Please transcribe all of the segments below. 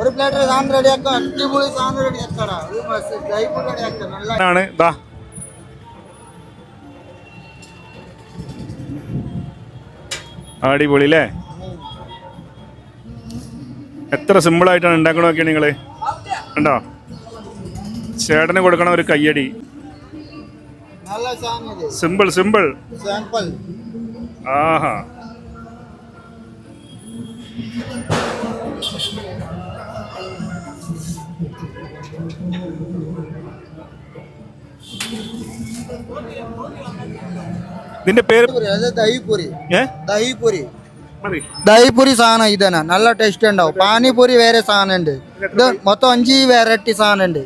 ഒരു പ്ലേറ്റ് സാധനം റെഡിയാക്കാം അടിപൊളി സാധനം റെഡിയാക്കടാ ഒരു മസ് ദൈവം റെഡിയാക്കാം നല്ല ഇതാ അടിപൊളി അല്ലേ എത്ര സിമ്പിൾ ആയിട്ടാണ് ഉണ്ടാക്കണ നോക്കിയാ നിങ്ങൾ. കണ്ടോ? ചേട്ടന് കൊടുക്കണ ഒരു കയ്യടി. സിമ്പിൾ സാമ്പിൾ ആഹാ. നിന്റെ പേര്? ദഹിപൂരി ദഹിപൂരി. ദഹിപൂരി. സാധനം ഇതന്നെ. നല്ല ടേസ്റ്റ് ഉണ്ടാവും. പാനിപൂരി വേറെ സാധനം ഉണ്ട് ഇത് മൊത്തം അഞ്ച് വെറൈറ്റി സാധനം ഉണ്ട്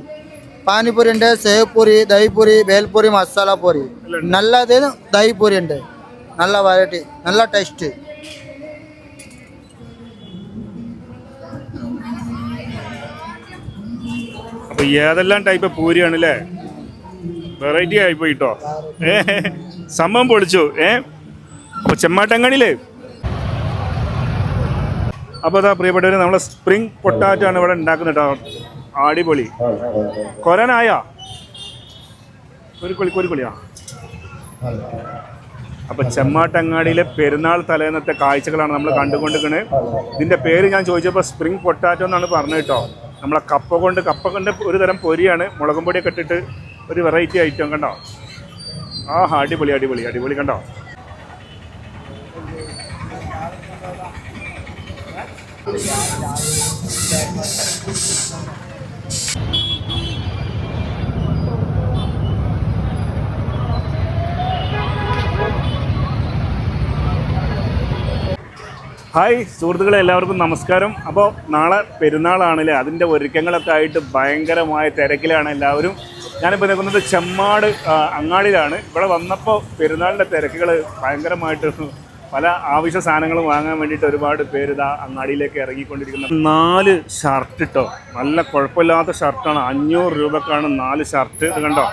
പാനിപൂരി ഉണ്ട് സേവ്പൂരി ദഹിപൂരി ബേൽപൂരി മസാല പൂരി നല്ലത് ദഹിപൂരി ഉണ്ട് നല്ല വെറൈറ്റി നല്ല ടേസ്റ്റ് അപ്പൊ ഏതെല്ലാം ടൈപ്പ് പൂരിയാണ് അല്ലേ വെറൈറ്റി ആയി പോയിട്ടോ. ഏ സംഭവം പൊളിച്ചു. ഏ അപ്പൊ ചെമ്മാട്ടങ്ങണില്ലേ അപ്പൊ അതാ പ്രിയപ്പെട്ടവര് നമ്മളെ സ്പ്രിംഗ് പൊട്ടാറ്റോ ആണ് ഇവിടെ ഉണ്ടാക്കുന്നത് കേട്ടോ. അടിപൊളി. കൊരനായ. ഒരു കൊളി ഒരു കൊളിയാ. അപ്പൊ ചെമ്മാട്ടങ്ങാടിയിലെ പെരുന്നാൾ തലേന്നത്തെ കാഴ്ചകളാണ് നമ്മൾ കണ്ടുകൊണ്ടിരിക്കുന്നത് ഇതിന്റെ പേര് ഞാൻ ചോദിച്ചപ്പോൾ സ്പ്രിംഗ് പൊട്ടാറ്റോ എന്നാണ് പറഞ്ഞു കേട്ടോ. നമ്മളെ കപ്പ കൊണ്ട് കപ്പ കൊണ്ട് ഒരു തരം പൊരിയാണ്. മുളകും പൊടിയൊക്കെ ഇട്ടിട്ട് ഒരു വെറൈറ്റി ഐറ്റം കണ്ടോ? ആഹാ അടിപൊളി അടിപൊളി അടിപൊളി കണ്ടോ? ഹായ് സുഹൃത്തുക്കളെ എല്ലാവർക്കും നമസ്കാരം. അപ്പോൾ നാളെ പെരുന്നാളാണല്ലേ? അതിന്റെ ഒരുക്കങ്ങളൊക്കെ ആയിട്ട് ഭയങ്കരമായ തിരക്കിലാണ് എല്ലാവരും. ഞാനിപ്പോൾ നിൽക്കുന്നത് ചെമ്മാട് അങ്ങാടിയിലാണ്. ഇവിടെ വന്നപ്പോൾ പെരുന്നാളിന്റെ തിരക്കുകൾ ഭയങ്കരമായിട്ട് പല ആവശ്യ സാധനങ്ങൾ വാങ്ങാൻ വേണ്ടിയിട്ട് ഒരുപാട് പേര് ഇതാ അങ്ങാടിയിലേക്ക് ഇറങ്ങിക്കൊണ്ടിരിക്കുന്നത് നാല് ഷർട്ട് ഇട്ടോ? നല്ല കുഴപ്പമില്ലാത്ത ഷർട്ടാണ് അഞ്ഞൂറ് രൂപക്കാണ് നാല് ഷർട്ട് ഇത് കണ്ടോ?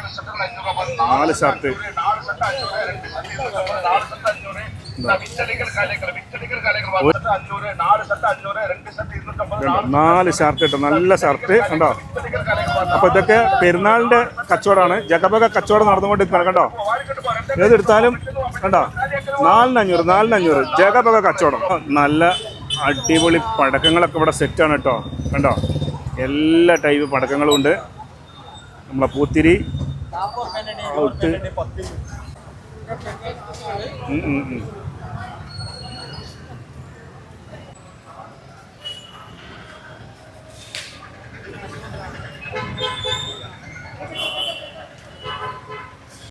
നാല് ഷർട്ട്? നാല് ഷർട്ട് കേട്ടോ നല്ല ഷർട്ട് കണ്ടോ? അപ്പൊ ഇതൊക്കെ പെരുന്നാളിന്റെ കച്ചവടമാണ്. ജഗബക കച്ചവടം നടന്നുകൊണ്ട് നടന്നുകൊണ്ടിരിക്കുകയാണ് കണ്ടോ? ഏതെടുത്താലും കണ്ടോ? നാലിനഞ്ഞൂറ് നാലിനഞ്ഞൂറ് നാലിന് അഞ്ഞൂറ്. ജഗബക കച്ചവടം. നല്ല അടിപൊളി പടക്കങ്ങളൊക്കെ ഇവിടെ സെറ്റാണ് കേട്ടോ. കണ്ടോ? എല്ലാ ടൈപ്പ് പടക്കങ്ങളും ഉണ്ട്. നമ്മളെ പൂത്തിരി ഔട്ട്.